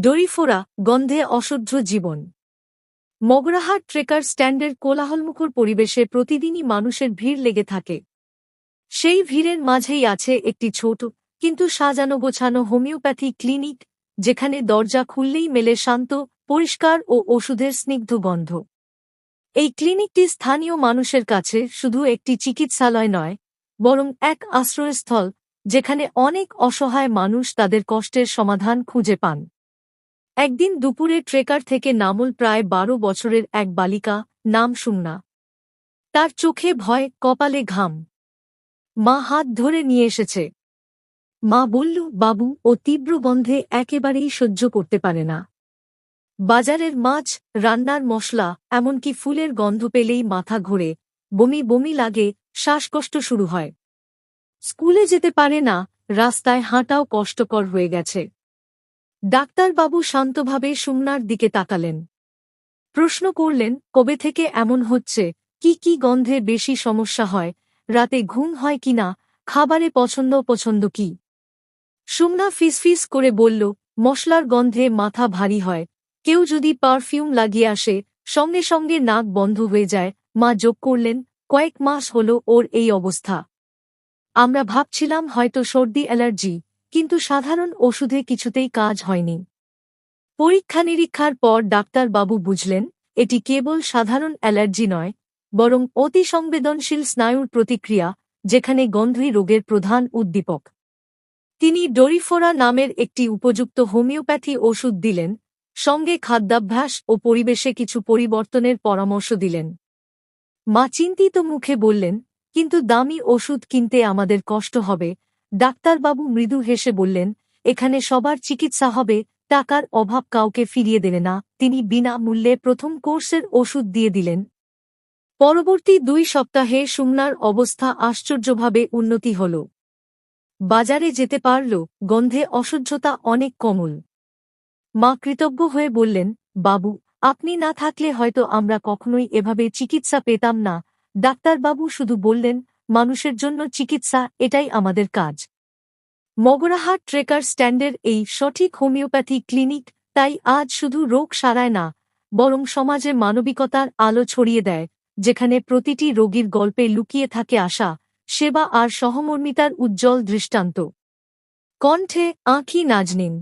ডরিফোরা গন্ধে অসহ্য জীবন। মগরাহাট ট্রেকার স্ট্যান্ডের কোলাহলমুখর পরিবেশে প্রতিদিনই মানুষের ভিড় লেগে থাকে। সেই ভিড়ের মাঝেই আছে একটি ছোট, কিন্তু সাজানো গোছানো হোমিওপ্যাথি ক্লিনিক, যেখানে দরজা খুললেই মেলে শান্ত, পরিষ্কার ও ওষুধের স্নিগ্ধ গন্ধ। এই ক্লিনিকটি স্থানীয় মানুষের কাছে শুধু একটি চিকিৎসালয় নয়, বরং এক আশ্রয়স্থল, যেখানে অনেক অসহায় মানুষ তাদের কষ্টের সমাধান খুঁজে পান। একদিন দুপুরে ট্রেকার থেকে নামল প্রায় বারো বছরের এক বালিকা, নাম সুমনা। তার চোখে ভয়, কপালে ঘাম। মা হাত ধরে নিয়ে এসেছে। মা বলল, বাবু, ও তীব্র গন্ধে একেবারেই সহ্য করতে পারে না। বাজারের মাছ, রান্নার মশলা, এমনকি ফুলের গন্ধ পেলেই মাথা ঘোরে, বমি বমি লাগে, শ্বাসকষ্ট শুরু হয়। স্কুলে যেতে পারে না, রাস্তায় হাঁটাও কষ্টকর হয়ে গেছে। ডাক্তারবাবু শান্তভাবে সুমনার দিকে তাকালেন। প্রশ্ন করলেন, কবে থেকে এমন হচ্ছে? কি কি গন্ধে বেশি সমস্যা হয়? রাতে ঘুম হয় কিনা খাবারে পছন্দ পছন্দ কি? সুমনা ফিসফিস করে বলল, মশলার গন্ধে মাথা ভারী হয়। কেউ যদি পারফিউম লাগিয়ে আসে, সঙ্গে সঙ্গে নাক বন্ধ হয়ে যায়। মা যোগ করলেন, কয়েক মাস হল ওর এই অবস্থা। আমরা ভাবছিলাম হয়তো সর্দি, অ্যালার্জি। কিন্তু সাধারণ ওষুধে কিছুতেই কাজ হয়নি। পরীক্ষা নিরীক্ষার পর ডাক্তারবাবু বুঝলেন, এটি কেবল সাধারণ অ্যালার্জি নয়, বরং অতি সংবেদনশীল স্নায়ুর প্রতিক্রিয়া, যেখানে গন্ধই রোগের প্রধান উদ্দীপক। তিনি ডরিফোরা নামের একটি উপযুক্ত হোমিওপ্যাথি ওষুধ দিলেন, সঙ্গে খাদ্যাভ্যাস ও পরিবেশে কিছু পরিবর্তনের পরামর্শ দিলেন। মা চিন্তিত মুখে বললেন, কিন্তু দামি ওষুধ কিনতে আমাদের কষ্ট হবে ডাক্তারবাবু মৃদু হেসে বললেন, এখানে সবার চিকিৎসা হবে, টাকার অভাব কাউকে ফিরিয়ে দেবে না। তিনি বিনা মূল্যে প্রথম কোর্সের ওষুধ দিয়ে দিলেন। পরবর্তী দুই সপ্তাহে সুমনার অবস্থা আশ্চর্যভাবে উন্নতি হল। বাজারে যেতে পারল, গন্ধে অসহ্যতা অনেক কমল। মা কৃতজ্ঞ হয়ে বললেন, বাবু, আপনি না থাকলে হয়তো আমরা কখনোই এভাবে চিকিৎসা পেতাম না। ডাক্তারবাবু শুধু বললেন মানুষের জন্য চিকিৎসা, এটাই আমাদের কাজ। মগরাহাট ট্রেকার স্ট্যান্ডের এই সঠিক হোমিওপ্যাথি ক্লিনিক তাই আজ শুধু রোগ সারায় না, বরং সমাজে মানবিকতার আলো ছড়িয়ে দেয়, যেখানে প্রতিটি রোগীর গল্পে লুকিয়ে থাকে আশা, সেবা আর সহমর্মিতার উজ্জ্বল দৃষ্টান্ত। কণ্ঠে আঁখি নাজনিন।